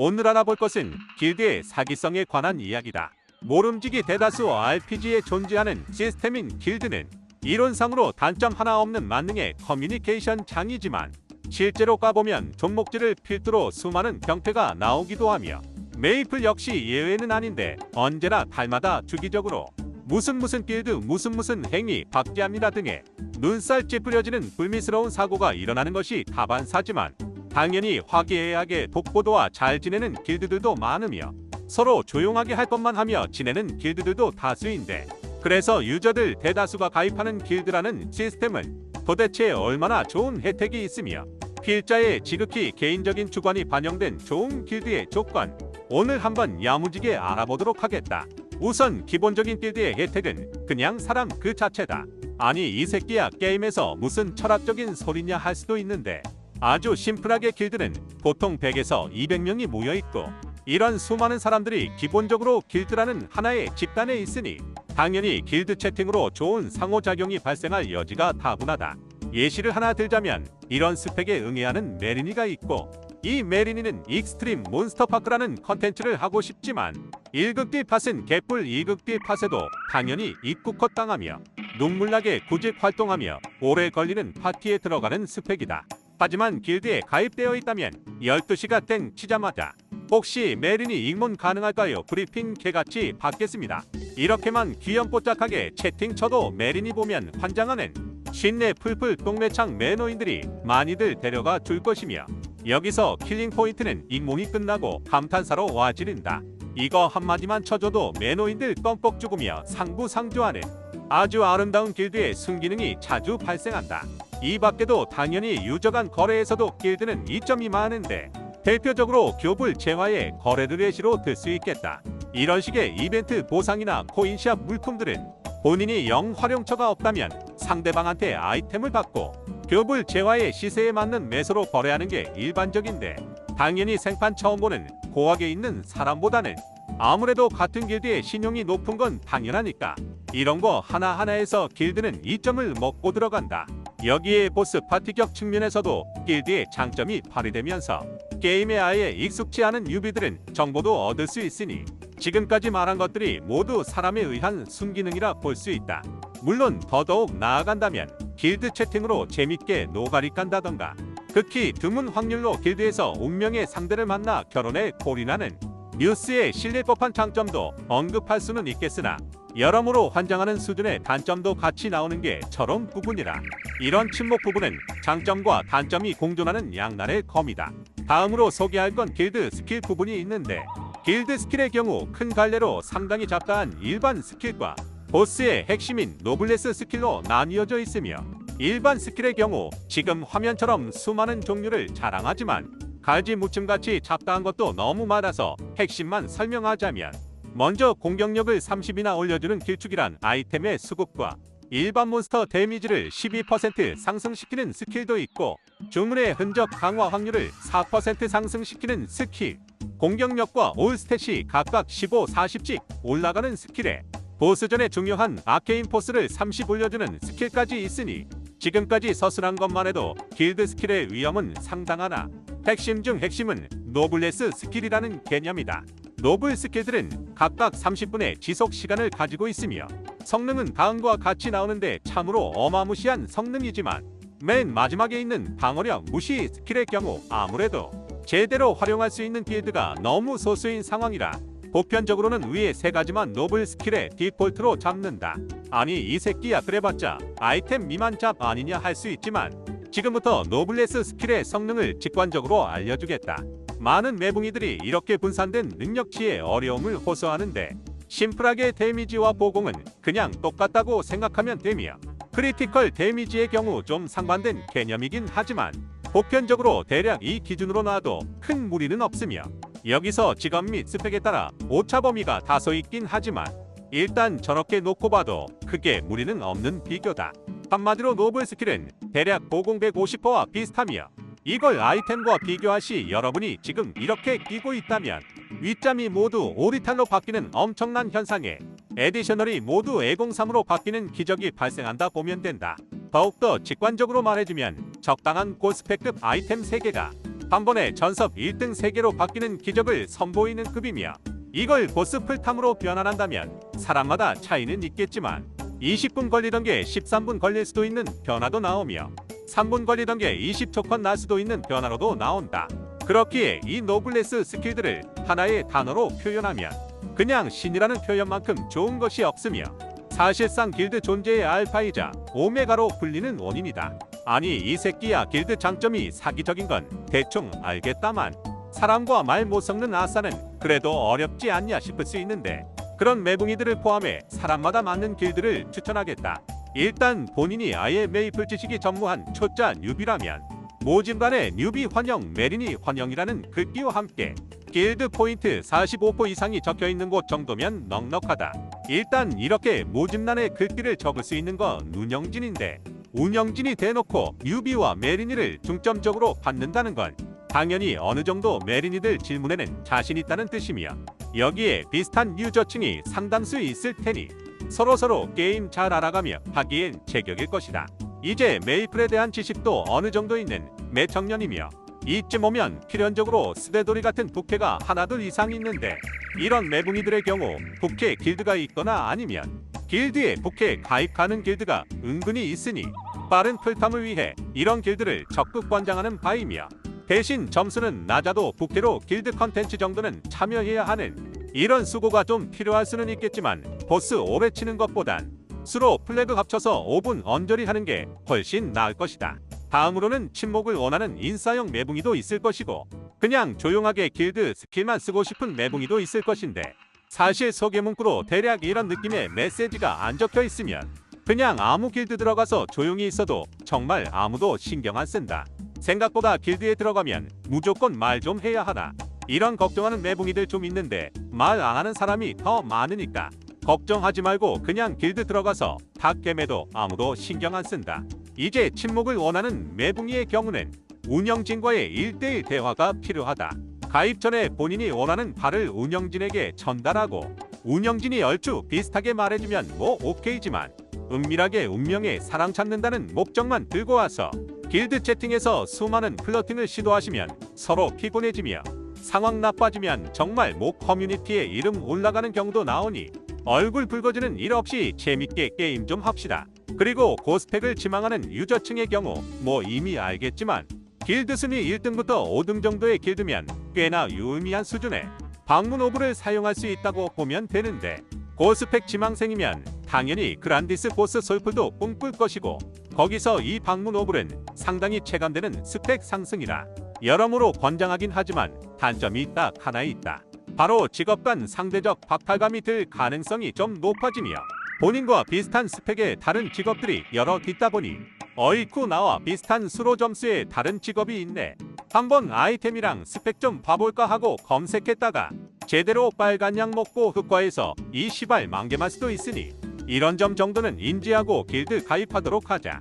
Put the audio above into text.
오늘 알아볼 것은 길드의 사기성에 관한 이야기다. 모름지기 대다수 RPG에 존재하는 시스템인 길드는 이론상으로 단점 하나 없는 만능의 커뮤니케이션 장이지만 실제로 까보면 종목질을 필두로 수많은 병폐가 나오기도 하며 메이플 역시 예외는 아닌데 언제나 달마다 주기적으로 무슨 무슨 길드 무슨 무슨 행위 박제합니다 등의 눈살 찌푸려지는 불미스러운 사고가 일어나는 것이 다반사지만 당연히 화기애애하게 독보도와 잘 지내는 길드들도 많으며 서로 조용하게 할 것만 하며 지내는 길드들도 다수인데 그래서 유저들 대다수가 가입하는 길드라는 시스템은 도대체 얼마나 좋은 혜택이 있으며 필자의 지극히 개인적인 주관이 반영된 좋은 길드의 조건 오늘 한번 야무지게 알아보도록 하겠다. 우선 기본적인 길드의 혜택은 그냥 사람 그 자체다. 아니 이 새끼야 게임에서 무슨 철학적인 소리냐 할 수도 있는데 아주 심플하게 길드는 보통 100에서 200명이 모여 있고 이런 수많은 사람들이 기본적으로 길드라는 하나의 집단에 있으니 당연히 길드 채팅으로 좋은 상호작용이 발생할 여지가 다분하다. 예시를 하나 들자면 이런 스펙에 응해야 하는 메리니가 있고 이 메리니는 익스트림 몬스터파크라는 컨텐츠를 하고 싶지만 1극 딜팟은 개뿔 2극 딜팟에도 당연히 입국컷 당하며 눈물나게 구직 활동하며 오래 걸리는 파티에 들어가는 스펙이다. 하지만 길드에 가입되어 있다면 12시가 땡 치자마자 혹시 메린이 입문 가능할까요? 브리핑 개같이 받겠습니다. 이렇게만 귀염뽀짝하게 채팅 쳐도 메린이 보면 환장하는 신내 풀풀 똥매창 매너인들이 많이들 데려가 줄 것이며 여기서 킬링 포인트는 입문이 끝나고 감탄사로 와지른다. 이거 한마디만 쳐줘도 매너인들 껌뻑 죽으며 상부상조하는 아주 아름다운 길드의 순기능이 자주 발생한다. 이 밖에도 당연히 유저 간 거래에서도 길드는 이점이 많은데 대표적으로 교불 재화의 거래를 예시로 들 수 있겠다. 이런 식의 이벤트 보상이나 코인샵 물품들은 본인이 영 활용처가 없다면 상대방한테 아이템을 받고 교불 재화의 시세에 맞는 매수로 거래하는 게 일반적인데 당연히 생판 처음 보는 고학에 있는 사람보다는 아무래도 같은 길드의 신용이 높은 건 당연하니까 이런 거 하나하나에서 길드는 이점을 먹고 들어간다. 여기에 보스 파티격 측면에서도 길드의 장점이 발휘되면서 게임에 아예 익숙치 않은 유비들은 정보도 얻을 수 있으니 지금까지 말한 것들이 모두 사람에 의한 순기능이라 볼 수 있다. 물론 더더욱 나아간다면 길드 채팅으로 재밌게 노가리 깐다던가 극히 드문 확률로 길드에서 운명의 상대를 만나 결혼에 골인하는 뉴스에 실릴 법한 장점도 언급할 수는 있겠으나 여러모로 환장하는 수준의 단점도 같이 나오는 게 저런 부분이라 이런 침묵 부분은 장점과 단점이 공존하는 양날의 검이다. 다음으로 소개할 건 길드 스킬 부분이 있는데 길드 스킬의 경우 큰 갈래로 상당히 잡다한 일반 스킬과 보스의 핵심인 노블레스 스킬로 나뉘어져 있으며 일반 스킬의 경우 지금 화면처럼 수많은 종류를 자랑하지만 갈지 무침같이 잡다한 것도 너무 많아서 핵심만 설명하자면 먼저 공격력을 30이나 올려주는 길쭉이란 아이템의 수급과 일반 몬스터 데미지를 12% 상승시키는 스킬도 있고 주문의 흔적 강화 확률을 4% 상승시키는 스킬 공격력과 올스탯이 각각 15, 40씩 올라가는 스킬에 보스전에 중요한 아케인 포스를 30 올려주는 스킬까지 있으니 지금까지 서술한 것만 해도 길드 스킬의 위험은 상당하나 핵심 중 핵심은 노블레스 스킬이라는 개념이다. 노블 스킬들은 각각 30분의 지속 시간을 가지고 있으며 성능은 다음과 같이 나오는데 참으로 어마무시한 성능이지만 맨 마지막에 있는 방어력 무시 스킬의 경우 아무래도 제대로 활용할 수 있는 길드가 너무 소수인 상황이라 보편적으로는 위에 세 가지만 노블 스킬의 디폴트로 잡는다. 아니 이 새끼야 그래봤자 아이템 미만 잡 아니냐 할 수 있지만 지금부터 노블레스 스킬의 성능을 직관적으로 알려주겠다. 많은 매붕이들이 이렇게 분산된 능력치의 어려움을 호소하는데 심플하게 데미지와 보공은 그냥 똑같다고 생각하면 되며 크리티컬 데미지의 경우 좀 상반된 개념이긴 하지만 보편적으로 대략 이 기준으로 놔도 큰 무리는 없으며 여기서 직업 및 스펙에 따라 오차 범위가 다소 있긴 하지만 일단 저렇게 놓고 봐도 크게 무리는 없는 비교다. 한마디로 노블 스킬은 대략 보공 150%와 비슷하며 이걸 아이템과 비교하시 여러분이 지금 이렇게 끼고 있다면 윗잠이 모두 오리탈로 바뀌는 엄청난 현상에 에디셔널이 모두 애공삼으로 바뀌는 기적이 발생한다 보면 된다. 더욱더 직관적으로 말해주면 적당한 고스펙급 아이템 3개가 한 번에 전섭 1등 3개로 바뀌는 기적을 선보이는 급이며 이걸 보스 풀탐으로 변환한다면 사람마다 차이는 있겠지만 20분 걸리던 게 13분 걸릴 수도 있는 변화도 나오며 3분 걸리던 게 20초컷 날 수도 있는 변화로도 나온다. 그렇기에 이 노블레스 스킬들을 하나의 단어로 표현하면 그냥 신이라는 표현만큼 좋은 것이 없으며 사실상 길드 존재의 알파이자 오메가로 불리는 원인이다. 아니 이 새끼야 길드 장점이 사기적인 건 대충 알겠다만 사람과 말 못 섞는 아싸는 그래도 어렵지 않냐 싶을 수 있는데 그런 매붕이들을 포함해 사람마다 맞는 길드를 추천하겠다. 일단 본인이 아예 메이플 지식이 전무한 초짜 뉴비라면 모진반의 뉴비 환영 메리니 환영이라는 글귀와 함께 길드 포인트 45% 이상이 적혀 있는 곳 정도면 넉넉하다. 일단 이렇게 모집란에 글귀를 적을 수 있는 건 운영진인데 운영진이 대놓고 뉴비와 메리니를 중점적으로 받는다는 건 당연히 어느 정도 메리니들 질문에는 자신 있다는 뜻이며 여기에 비슷한 유저층이 상당수 있을 테니 서로서로 게임 잘 알아가며 하기엔 제격일 것이다. 이제 메이플에 대한 지식도 어느 정도 있는 매청년이며 이쯤 오면 필연적으로 스데돌이 같은 부캐가 하나둘 이상 있는데 이런 매붕이들의 경우 부캐 길드가 있거나 아니면 길드에 부캐 가입하는 길드가 은근히 있으니 빠른 풀탐을 위해 이런 길드를 적극 권장하는 바이며 대신 점수는 낮아도 부캐로 길드 컨텐츠 정도는 참여해야 하는 이런 수고가 좀 필요할 수는 있겠지만 보스 오래 치는 것보단 수로 플래그 합쳐서 5분 언저리 하는 게 훨씬 나을 것이다. 다음으로는 침묵을 원하는 인싸형 매붕이도 있을 것이고 그냥 조용하게 길드 스킬만 쓰고 싶은 매붕이도 있을 것인데 사실 소개 문구로 대략 이런 느낌의 메시지가 안 적혀 있으면 그냥 아무 길드 들어가서 조용히 있어도 정말 아무도 신경 안 쓴다. 생각보다 길드에 들어가면 무조건 말 좀 해야 하나. 이런 걱정하는 매붕이들 좀 있는데 말 안 하는 사람이 더 많으니까 걱정하지 말고 그냥 길드 들어가서 닭겜에도 아무도 신경 안 쓴다. 이제 침묵을 원하는 매붕이의 경우는 운영진과의 1대1 대화가 필요하다. 가입 전에 본인이 원하는 바를 운영진에게 전달하고 운영진이 얼추 비슷하게 말해주면 뭐 오케이지만 은밀하게 운명의 사랑 찾는다는 목적만 들고 와서 길드 채팅에서 수많은 플러팅을 시도하시면 서로 피곤해지며 상황 나빠지면 정말 모 커뮤니티에 이름 올라가는 경우도 나오니 얼굴 붉어지는 일 없이 재밌게 게임 좀 합시다. 그리고 고스펙을 지망하는 유저층의 경우 뭐 이미 알겠지만 길드 순위 1등부터 5등 정도의 길드면 꽤나 유의미한 수준의 방문 오브를 사용할 수 있다고 보면 되는데 고스펙 지망생이면 당연히 그란디스 보스 솔플도 꿈꿀 것이고 거기서 이 방문 오블은 상당히 체감되는 스펙 상승이라 여러모로 권장하긴 하지만 단점이 딱 하나 있다. 바로 직업 간 상대적 박탈감이 들 가능성이 좀 높아지며 본인과 비슷한 스펙의 다른 직업들이 여러 있다 보니 어이쿠 나와 비슷한 수로 점수의 다른 직업이 있네. 한번 아이템이랑 스펙 좀 봐볼까 하고 검색했다가 제대로 빨간 약 먹고 흑과에서 이 시발 만개만 수도 있으니 이런 점 정도는 인지하고 길드 가입하도록 하자.